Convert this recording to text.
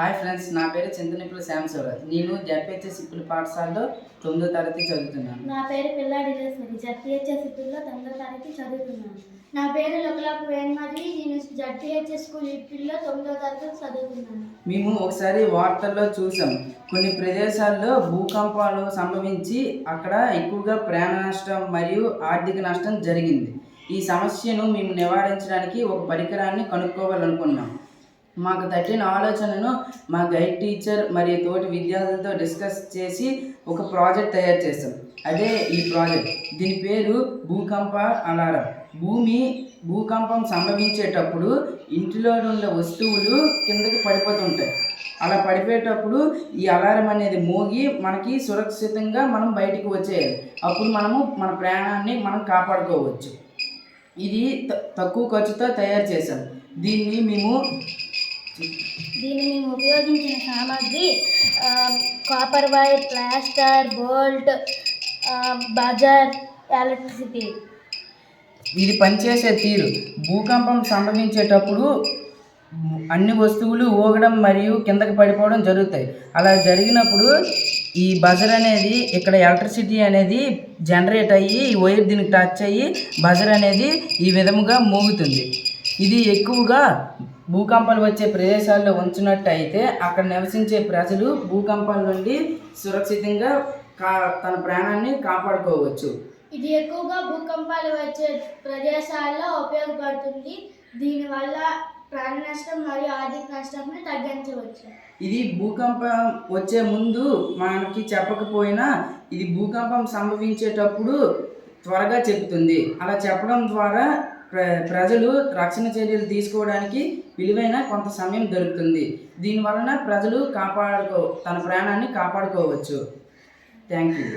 Hi friends నా పేరు చింతనిప్పుల శ్యామశివరాజ్ నేను జడ్పిహెచ్ఎస్ సిప్పుల పాఠశాలలో తొమ్మిదో తరగతి చదువుతున్నాను. నా పేరు పిల్లాడి జడ్పిహెచ్ఎస్ స్కూల్లో తొమ్మిదో తరగతి చదువుతున్నాను. నా పేరు లోకలాపు వేణ్మది నేను జడ్పిహెచ్ఎస్ స్కూల్ ఇప్పిల్లో తొమ్మిదో తరగతి చదువుతున్నాను. మేము ఒకసారి వార్తల్లో చూసాం. కొన్ని ప్రదేశాల్లో భూకంపాలు సంభవించి అక్కడ ఎక్కువగా ప్రాణ నష్టం మరియు ఆర్థిక నష్టం జరిగింది. ఈ సమస్యను మేము నివారించడానికి ఒక పరికరాన్ని కనుక్కోవాలనుకున్నాం. మాకు తట్టిన ఆలోచనను మా గైడ్ టీచర్ మరియు తోటి విద్యార్థులతో డిస్కస్ చేసి ఒక ప్రాజెక్ట్ తయారు చేస్తాం అదే ఈ ప్రాజెక్ట్. దీని పేరు భూకంప అలారం. భూమి భూకంపం సంభవించేటప్పుడు ఇంటిలో ఉన్న వస్తువులు కిందకి పడిపోతుంటాయి అలా పడిపోయేటప్పుడు ఈ అలారం అనేది మోగి మనకి సురక్షితంగా మనం బయటికి వచ్చేయాలి. అప్పుడు మనము మన ప్రాణాన్ని మనం కాపాడుకోవచ్చు. ఇది త- తక్కువ ఖర్చుతో తయారు చేశాం. దీన్ని మేము దీన్ని ఉపయోగించిన సామాగ్రి copper wire plaster bolt buzzer electricity ఇది పనిచేసే తీరు. భూకంపం సంభవించేటప్పుడు అన్ని వస్తువులు ఊగడం మరియు కిందకి పడిపోవడం జరుగుతాయి. అలా జరిగినప్పుడు ఈ బజర్ అనేది ఇక్కడ ఎలక్ట్రిసిటీ అనేది జనరేట్ అయ్యి ఈ వైర్ దీనికి టచ్ అయ్యి బజర్ అనేది ఈ విధముగా మోగుతుంది. ఇది ఎక్కువగా భూకంపాలు వచ్చే ప్రదేశాల్లో ఉంచినట్టయితే అక్కడ నివసించే ప్రజలు భూకంపాల నుండి సురక్షితంగా కా తన ప్రాణాన్ని కాపాడుకోవచ్చు. ఇది ఎక్కువగా భూకంపాలు వచ్చే ప్రదేశాల్లో ఉపయోగపడుతుంది. దీనివల్ల ప్రాణ నష్టం మరియు ఆర్థిక నష్టాన్ని తగ్గించవచ్చు. ఇది భూకంపం వచ్చే ముందు మనకి చెప్పకపోయినా ఇది భూకంపం సంభవించేటప్పుడు త్వరగా చెబుతుంది. అలా చెప్పడం ద్వారా ప్ర ప్రజలు రక్షణ చర్యలు తీసుకోవడానికి విలువైన కొంత సమయం దొరుకుతుంది. దీని వలన ప్రజలు కాపాడుకో తన ప్రాణాన్ని కాపాడుకోవచ్చు. Thank you.